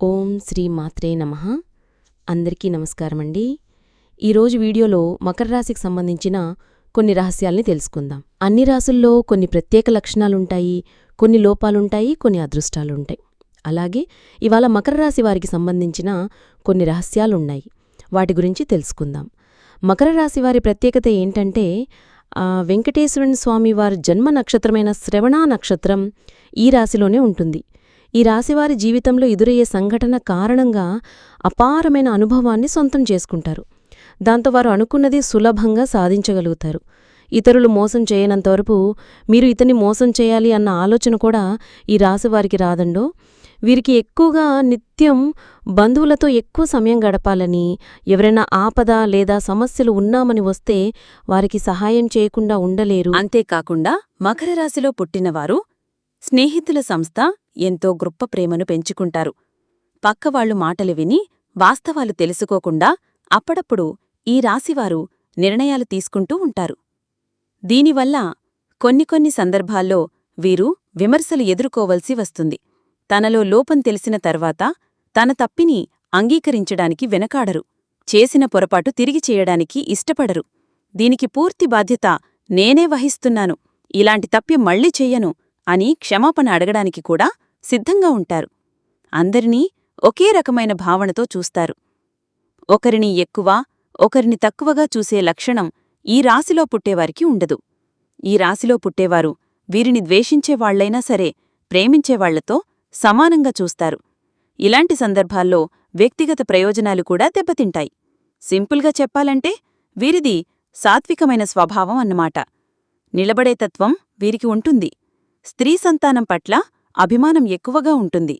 ఓం శ్రీ మాత్రే నమ. అందరికీ నమస్కారం అండి ఈరోజు వీడియోలో మకర రాశికి సంబంధించిన కొన్ని రహస్యాల్ని తెలుసుకుందాం. అన్ని రాసుల్లో కొన్ని ప్రత్యేక లక్షణాలుంటాయి కొన్ని లోపాలుంటాయి కొన్ని అదృష్టాలుంటాయి. అలాగే ఇవాళ మకర రాశి వారికి సంబంధించిన కొన్ని రహస్యాలున్నాయి. వాటి గురించి తెలుసుకుందాం. మకర రాశి వారి ప్రత్యేకత ఏంటంటే వెంకటేశ్వరన్ వెంకటేశ్వరుని స్వామి వారి జన్మ నక్షత్రమైన శ్రవణ నక్షత్రం ఈ రాశిలోనే ఉంటుంది. ఈ రాశివారి జీవితంలో ఎదురయ్యే సంఘటన కారణంగా అపారమైన అనుభవాన్ని సొంతం చేసుకుంటారు. దాంతో వారు అనుకున్నది సులభంగా సాధించగలుగుతారు. ఇతరులు మోసం చేయనంతవరకు మీరు ఇతన్ని మోసం చేయాలి అన్న ఆలోచన కూడా ఈ రాశివారికి రాదండో? వీరికి ఎక్కువగా నిత్యం బంధువులతో ఎక్కువ సమయం గడపాలని ఎవరైనా ఆపద లేదా సమస్యలు ఉన్నామని వస్తే వారికి సహాయం చేయకుండా ఉండలేరు. అంతేకాకుండా మకర రాశిలో పుట్టినవారు స్నేహితుల సంస్థ ఎంతో గొప్ప ప్రేమను పెంచుకుంటారు. పక్కవాళ్ళు మాటలు విని వాస్తవాలు తెలుసుకోకుండా అప్పుడప్పుడు ఈ రాశివారు నిర్ణయాలు తీసుకుంటూ ఉంటారు. దీనివల్ల కొన్ని కొన్ని సందర్భాల్లో వీరు విమర్శలు ఎదుర్కోవలసి వస్తుంది. తనలో లోపం తెలిసిన తర్వాత తన తప్పిని అంగీకరించడానికి వెనకాడరు. చేసిన పొరపాటు తిరిగి చేయడానికి ఇష్టపడరు. దీనికి పూర్తి బాధ్యత నేనే వహిస్తున్నాను. ఇలాంటి తప్పి మళ్ళీ చెయ్యను. అని క్షమాపణ అడగడానికి కూడా సిద్ధంగా ఉంటారు. అందరినీ ఒకే రకమైన భావనతో చూస్తారు. ఒకరిని ఎక్కువ ఒకరిని తక్కువగా చూసే లక్షణం ఈ రాశిలో పుట్టేవారికి ఉండదు. ఈ రాశిలో పుట్టేవారు వీరిని ద్వేషించేవాళ్ళైనా సరే ప్రేమించేవాళ్ళతో సమానంగా చూస్తారు. ఇలాంటి సందర్భాల్లో వ్యక్తిగత ప్రయోజనాలు కూడా దెబ్బతింటాయి. సింపుల్గా చెప్పాలంటే వీరిది సాత్వికమైన స్వభావం అన్నమాట. నిలబడే తత్వం వీరికి ఉంటుంది. స్త్రీ సంతానం పట్ల అభిమానం ఎక్కువగా ఉంటుంది.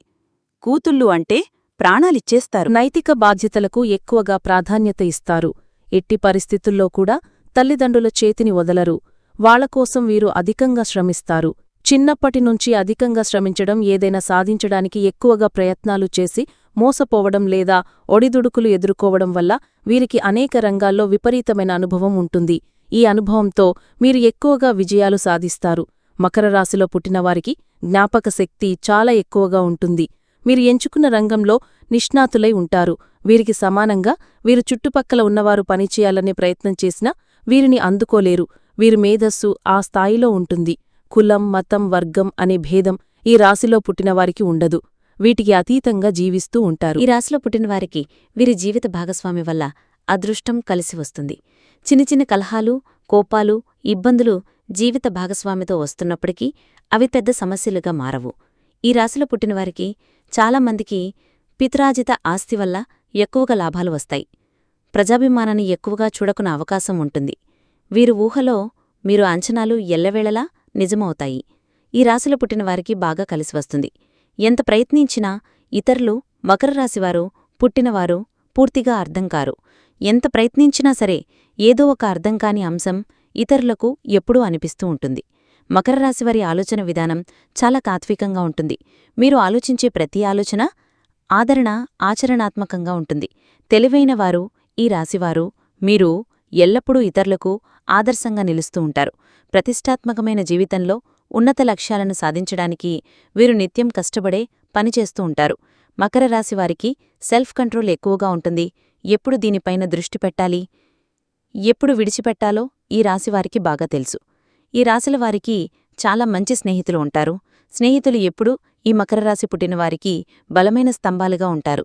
కూతుళ్ళు అంటే ప్రాణాలిచ్చేస్తారు. నైతిక బాధ్యతలకు ఎక్కువగా ప్రాధాన్యత ఇస్తారు. ఎట్టి పరిస్థితుల్లో కూడా తల్లిదండ్రుల చేతిని వదలరు. వాళ్ళకోసం వీరు అధికంగా శ్రమిస్తారు. చిన్నప్పటినుంచి అధికంగా శ్రమించడం ఏదైనా సాధించడానికి ఎక్కువగా ప్రయత్నాలు చేసి మోసపోవడం లేదా ఒడిదుడుకులు ఎదుర్కోవడం వల్ల వీరికి అనేక రంగాల్లో విపరీతమైన అనుభవం ఉంటుంది. ఈ అనుభవంతో మీరు ఎక్కువగా విజయాలు సాధిస్తారు. మకర రాశిలో పుట్టినవారికి జ్ఞాపక శక్తి చాలా ఎక్కువగా ఉంటుంది. మీరు ఎంచుకున్న రంగంలో నిష్ణాతులై ఉంటారు. వీరికి సమానంగా వీరు చుట్టుపక్కల ఉన్నవారు పనిచేయాలనే ప్రయత్నం చేసినా వీరిని అందుకోలేరు. వీరి మేధస్సు ఆ స్థాయిలో ఉంటుంది. కులం మతం వర్గం అనే భేదం ఈ రాశిలో పుట్టినవారికి ఉండదు. వీటికి అతీతంగా జీవిస్తూ ఉంటారు. ఈ రాశిలో పుట్టినవారికి వీరి జీవిత భాగస్వామి వల్ల అదృష్టం కలిసి వస్తుంది. చిన్న చిన్న కలహాలు కోపాలు ఇబ్బందులు జీవిత భాగస్వామితో వస్తున్నప్పటికీ అవి పెద్ద సమస్యలుగా మారవు. ఈ రాశిలో పుట్టినవారికి చాలామందికి పితరాజిత ఆస్తి వల్ల ఎక్కువగా లాభాలు వస్తాయి. ప్రజాభిమానాన్ని ఎక్కువగా చూడకున్న అవకాశం ఉంటుంది. వీరు ఊహలో మీరు అంచనాలు ఎల్లవేళలా నిజమవుతాయి. ఈ రాశిలో పుట్టినవారికి బాగా కలిసి వస్తుంది. ఎంత ప్రయత్నించినా ఇతరులు మకర రాశివారు పుట్టినవారు పూర్తిగా అర్థం కారు. ఎంత ప్రయత్నించినా సరే ఏదో ఒక అర్థం కాని అంశం ఇతరులకు ఎప్పుడూ అనిపిస్తూ ఉంటుంది. మకర రాశివారి ఆలోచన విధానం చాలా తాత్వికంగా ఉంటుంది. మీరు ఆలోచించే ప్రతి ఆలోచన ఆదరణ ఆచరణాత్మకంగా ఉంటుంది. తెలివైన వారు ఈ రాశివారు మీరు ఎల్లప్పుడూ ఇతరులకు ఆదర్శంగా నిలుస్తూ ఉంటారు. ప్రతిష్టాత్మకమైన జీవితంలో ఉన్నత లక్ష్యాలను సాధించడానికి వీరు నిత్యం కష్టపడే పనిచేస్తూ ఉంటారు. మకర రాశివారికి సెల్ఫ్ కంట్రోల్ ఎక్కువగా ఉంటుంది. ఎప్పుడు దీనిపైన దృష్టి పెట్టాలి? ఎప్పుడు విడిచిపెట్టాలో ఈ రాశివారికి బాగా తెలుసు. ఈ రాశుల వారికి చాలా మంచి స్నేహితులు ఉంటారు. స్నేహితులు ఎప్పుడూ ఈ మకర రాశి పుట్టినవారికి బలమైన స్తంభాలుగా ఉంటారు.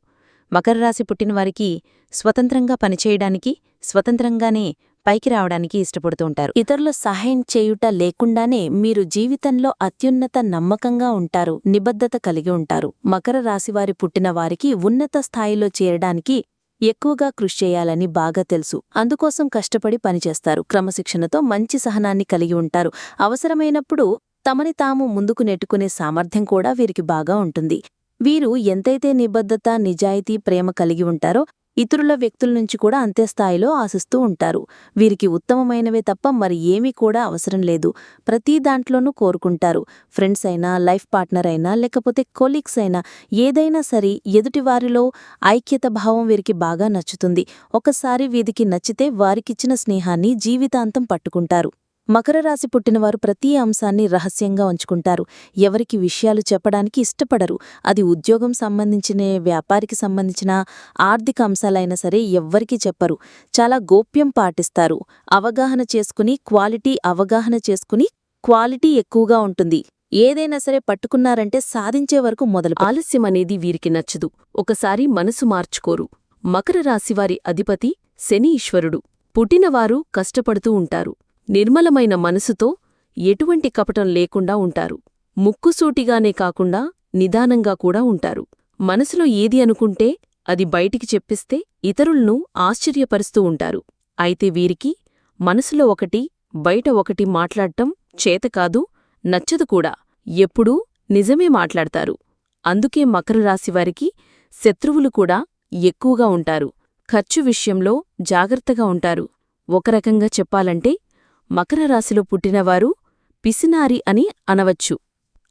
మకర రాశి పుట్టినవారికి స్వతంత్రంగా పనిచేయడానికి స్వతంత్రంగానే పైకి రావడానికి ఇష్టపడుతూ ఉంటారు. ఇతరుల సహాయం చేయుట లేకుండానే మీరు జీవితంలో అత్యున్నత నమ్మకంగా ఉంటారు నిబద్ధత కలిగి ఉంటారు. మకర రాశివారి పుట్టిన వారికి ఉన్నత స్థాయిలో చేరడానికి ఎక్కువగా కృషి చేయాలని బాగా తెలుసు. అందుకోసం కష్టపడి పనిచేస్తారు. క్రమశిక్షణతో మంచి సహనాన్ని కలిగి ఉంటారు. అవసరమైనప్పుడు తమని తాము ముందుకు నెట్టుకునే సామర్థ్యం కూడా వీరికి బాగా ఉంటుంది. వీరు ఎంతైతే నిబద్ధత నిజాయితీ ప్రేమ కలిగి ఉంటారో ఇతరుల వ్యక్తుల నుంచి కూడా అంతే స్థాయిలో ఆశిస్తూ ఉంటారు. వీరికి ఉత్తమమైనవే తప్ప మరి ఏమీ కూడా అవసరం లేదు. ప్రతి దాంట్లోనూ కోరుకుంటారు. ఫ్రెండ్స్ అయినా లైఫ్ పార్ట్నర్ అయినా లేకపోతే కొలీగ్స్ అయినా ఏదైనా సరే ఎదుటివారిలో ఐక్యత భావం వీరికి బాగా నచ్చుతుంది. ఒకసారి వీరికి నచ్చితే వారికిచ్చిన స్నేహాన్ని జీవితాంతం పట్టుకుంటారు. మకర రాశి పుట్టినవారు ప్రతి అంశాన్ని రహస్యంగా ఉంచుకుంటారు. ఎవరికి విషయాలు చెప్పడానికి ఇష్టపడరు. అది ఉద్యోగం సంబంధించిన వ్యాపారికి సంబంధించిన ఆర్థిక అంశాలైనా సరే ఎవ్వరికీ చెప్పరు. చాలా గోప్యం పాటిస్తారు. అవగాహన చేసుకుని క్వాలిటీ అవగాహన చేసుకుని క్వాలిటీ ఎక్కువగా ఉంటుంది. ఏదైనా సరే పట్టుకున్నారంటే సాధించే వరకు మొదలు ఆలస్యం అనేది వీరికి నచ్చదు. ఒకసారి మనసు మార్చుకోరు. మకర రాశివారి అధిపతి శని ఈశ్వరుడు. పుట్టినవారు కష్టపడుతూ ఉంటారు. నిర్మలమైన మనసుతో ఎటువంటి కపటం లేకుండా ఉంటారు. ముక్కుసూటిగానే కాకుండా నిదానంగా కూడా ఉంటారు. మనసులో ఏది అనుకుంటే అది బయటికి చెప్పిస్తే ఇతరులను ఆశ్చర్యపరుస్తూ ఉంటారు. అయితే వీరికి మనసులో ఒకటి బయట ఒకటి మాట్లాడటం చేతకాదు నచ్చదు కూడా. ఎప్పుడూ నిజమే మాట్లాడతారు. అందుకే మకర రాశివారికి శత్రువులు కూడా ఎక్కువగా ఉంటారు. ఖర్చు విషయంలో జాగ్రత్తగా ఉంటారు. ఒక రకంగా చెప్పాలంటే మకర రాశిలో పుట్టినవారు పిసినారి అని అనవచ్చు.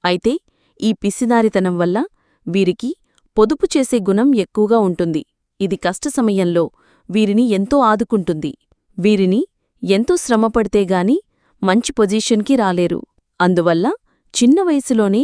అయితే ఈ పిసినారితనం వల్ల వీరికి పొదుపు చేసే గుణం ఎక్కువగా ఉంటుంది. ఇది కష్ట సమయంలో వీరిని ఎంతో ఆదుకుంటుంది. వీరిని ఎంతో శ్రమపడితేగాని మంచి పొజిషన్కి రాలేరు. అందువల్ల చిన్న వయసులోనే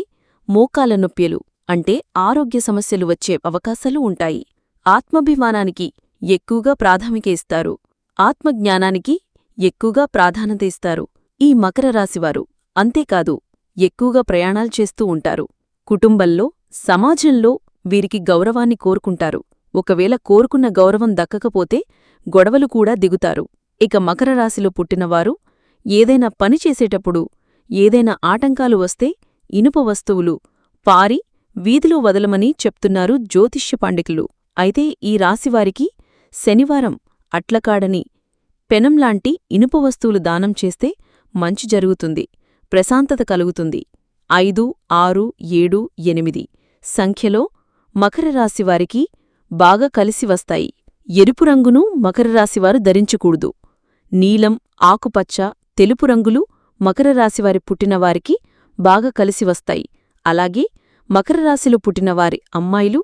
మోకాల నొప్పెలు అంటే ఆరోగ్య సమస్యలు వచ్చే అవకాశాలు ఉంటాయి. ఆత్మాభిమానానికి ఎక్కువగా ప్రాథమిక ఇస్తారు. ఆత్మజ్ఞానానికి ఎక్కువగా ప్రాధాన్యత ఇస్తారు. ఈ మకర రాశివారు అంతేకాదు ఎక్కువగా ప్రయాణాలు చేస్తూ ఉంటారు. కుటుంబంలో సమాజంలో వీరికి గౌరవాన్ని కోరుకుంటారు. ఒకవేళ కోరుకున్న గౌరవం దక్కకపోతే గొడవలు కూడా దిగుతారు. ఇక మకర రాశిలో పుట్టినవారు ఏదైనా పని చేసేటప్పుడు ఏదైనా ఆటంకాలు వస్తే ఇనుప వస్తువులు పారి వీధిలో వదలమని చెప్తున్నారు జ్యోతిష్య పండితులు. అయితే ఈ రాశివారికి శనివారం అట్లకాడని పెనంలాంటి ఇనుప వస్తువులు దానం చేస్తే మంచి జరుగుతుంది. ప్రశాంతత కలుగుతుంది. ఐదు ఆరు ఏడు ఎనిమిది. సంఖ్యలో మకర రాశివారికి బాగా కలిసి వస్తాయి. ఎరుపు రంగును మకర రాశివారు ధరించకూడదు. నీలం ఆకుపచ్చ తెలుపు రంగులు మకర రాశివారి పుట్టినవారికి బాగా కలిసి వస్తాయి. అలాగే మకర రాశిలో పుట్టినవారి అమ్మాయిలు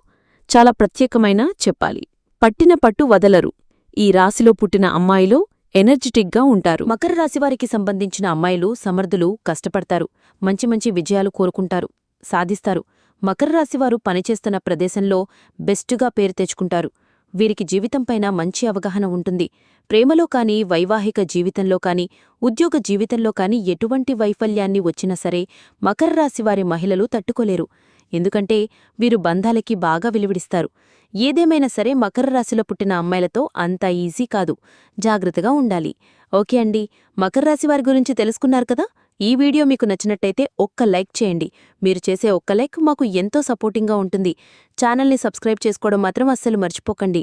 చాలా ప్రత్యేకమైన చెప్పాలి. పట్టిన పట్టు వదలరు. ఈ రాశిలో పుట్టిన అమ్మాయిలో ఎనర్జెటిక్గా ఉంటారు. మకర రాశివారికి సంబంధించిన అమ్మాయిలు సమర్థులు కష్టపడతారు. మంచి మంచి విజయాలు కోరుకుంటారు. సాధిస్తారు. మకర రాశివారు పనిచేస్తున్న ప్రదేశంలో బెస్టుగా పేరు తెచ్చుకుంటారు. వీరికి జీవితంపైన మంచి అవగాహన ఉంటుంది. ప్రేమలో కాని వైవాహిక జీవితంలో కాని ఉద్యోగ జీవితంలో కాని ఎటువంటి వైఫల్యాన్ని వచ్చినా సరే మకర రాశివారి మహిళలు తట్టుకోలేరు. ఎందుకంటే వీరు బంధాలకి బాగా విలువిడిస్తారు. ఏదేమైనా సరే మకర రాశిలో పుట్టిన అమ్మాయిలతో అంత ఈజీ కాదు. జాగ్రత్తగా ఉండాలి. ఓకే అండి. మకర రాశి వారి గురించి తెలుసుకున్నారు కదా? ఈ వీడియో మీకు నచ్చినట్టయితే ఒక్క లైక్ చేయండి. మీరు చేసే ఒక్క లైక్ మాకు ఎంతో సపోర్టింగ్గా ఉంటుంది. ఛానల్ని సబ్స్క్రైబ్ చేసుకోవడం మాత్రం అస్సలు మర్చిపోకండి.